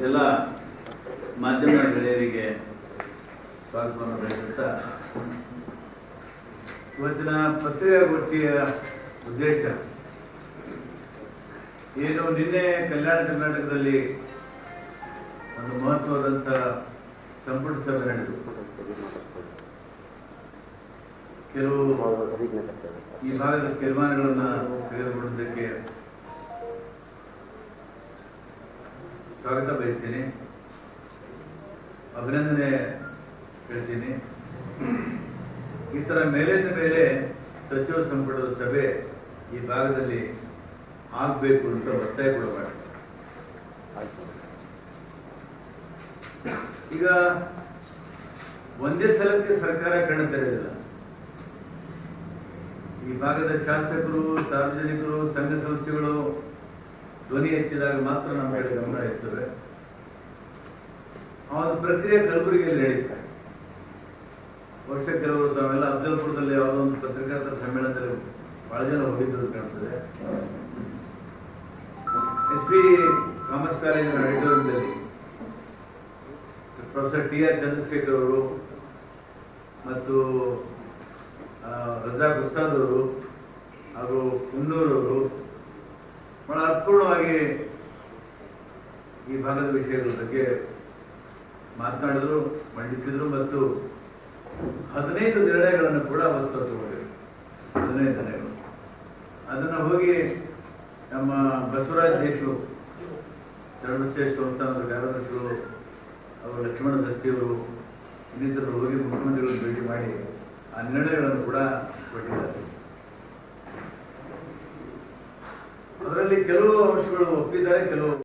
ಎಲ್ಲ ಮಾಧ್ಯಮ ಗೆಳೆಯರಿಗೆ ಸ್ವಾಗತವನ್ನು ಬಯಸುತ್ತಾ ಇವತ್ತಿನ ಪತ್ರಿಕಾಗೋಷ್ಠಿಯ ಉದ್ದೇಶ ಏನು? ನಿನ್ನೆ ಕಲ್ಯಾಣ ಕರ್ನಾಟಕದಲ್ಲಿ ಒಂದು ಮಹತ್ವದಂತ ಸಂಪುಟ ಸಭೆ ನಡೆದು. ಕೆಲವು ಈ ಭಾಗದ ತೀರ್ಮಾನಗಳನ್ನು ತೆಗೆದುಕೊಳ್ಳುವುದಕ್ಕೆ ಸ್ವಾಗತ ಬಯಸ್ತೀನಿ. ಅಭಿನಂದನೆ ಹೇಳ್ತೀನಿ. ಈ ತರ ಮೇಲಿಂದ ಮೇಲೆ ಸಚಿವ ಸಂಪುಟದ ಸಭೆ ಈ ಭಾಗದಲ್ಲಿ ಆಗ್ಬೇಕು ಅಂತ ಒತ್ತಾಯ ಕೂಡ ಮಾಡಿ ಈಗ ಒಂದೇ ಸಲಕ್ಕೆ ಸರ್ಕಾರ ತೆರೆದಿಲ್ಲ. ಈ ಭಾಗದ ಶಾಸಕರು, ಸಾರ್ವಜನಿಕರು, ಸಂಘ ಸಂಸ್ಥೆಗಳು ಧ್ವನಿ ಹೆಚ್ಚಿದಾಗ ಮಾತ್ರ ನಮ್ಮ ಕಡೆ ಗಮನ ಇರ್ತದೆ. ಒಂದು ಪ್ರಕ್ರಿಯೆ ಕಲಬುರಗಿಯಲ್ಲಿ ನಡೀತಾ ವರ್ಷ ಕೆಲವರು ತಾವೆಲ್ಲ ಅಫ್ಜಲ್ಪುರದಲ್ಲಿ ಯಾವುದೋ ಒಂದು ಪತ್ರಿಕಾರ್ತರ ಸಮ್ಮೇಳನದಲ್ಲಿ ಬಹಳ ಜನ ಹೋಗಿದ್ದು ಕಾಣ್ತದೆ. ಎಸ್ ಪಿ ಕಾಮರ್ಸ್ ಕಾಲೇಜಿನ ಆಡಿಟೋರಿಯಂದಲ್ಲಿ ಪ್ರೊಫೆಸರ್ ಟಿ ಆರ್ ಚಂದ್ರಶೇಖರ್ ಅವರು ಮತ್ತು ರಜಾ ಉಸ್ತಾದ್ ಅವರು ಹಾಗೂ ಕುನ್ನೂರವರು ಬಹಳ ಅರ್ಥಪೂರ್ಣವಾಗಿ ಈ ಭಾಗದ ವಿಷಯಗಳ ಬಗ್ಗೆ ಮಾತನಾಡಿದ್ರು, ಮಂಡಿಸಿದ್ರು ಮತ್ತು ಹದಿನೈದು ನಿರ್ಣಯಗಳನ್ನು ಕೂಡ ಅವತ್ತು ತಗೊಂಡಿದ್ರು ಹದಿನೈದು ನಿರ್ಣಯಗಳು. ಅದನ್ನು ಹೋಗಿ ನಮ್ಮ ಬಸವರಾಜ್ ದೇಶರು ಚರಣಶ್ರೇಷ್ಠ ಅಂತ ಕಾರ್ಯದರ್ಶಿಗಳು ಅವರು ಲಕ್ಷ್ಮಣ ದಸ್ತಿಯವರು ಇನ್ನಿತರರು ಹೋಗಿ ಮುಖ್ಯಮಂತ್ರಿಗಳನ್ನು ಭೇಟಿ ಮಾಡಿ ಆ ನಿರ್ಣಯಗಳನ್ನು ಕೂಡ ಕೊಟ್ಟಿದ್ದಾರೆ. ಅದರಲ್ಲಿ ಕೆಲವು ಅಂಶಗಳು ಒಪ್ಪಿದ್ದಾರೆ ಕೆಲವು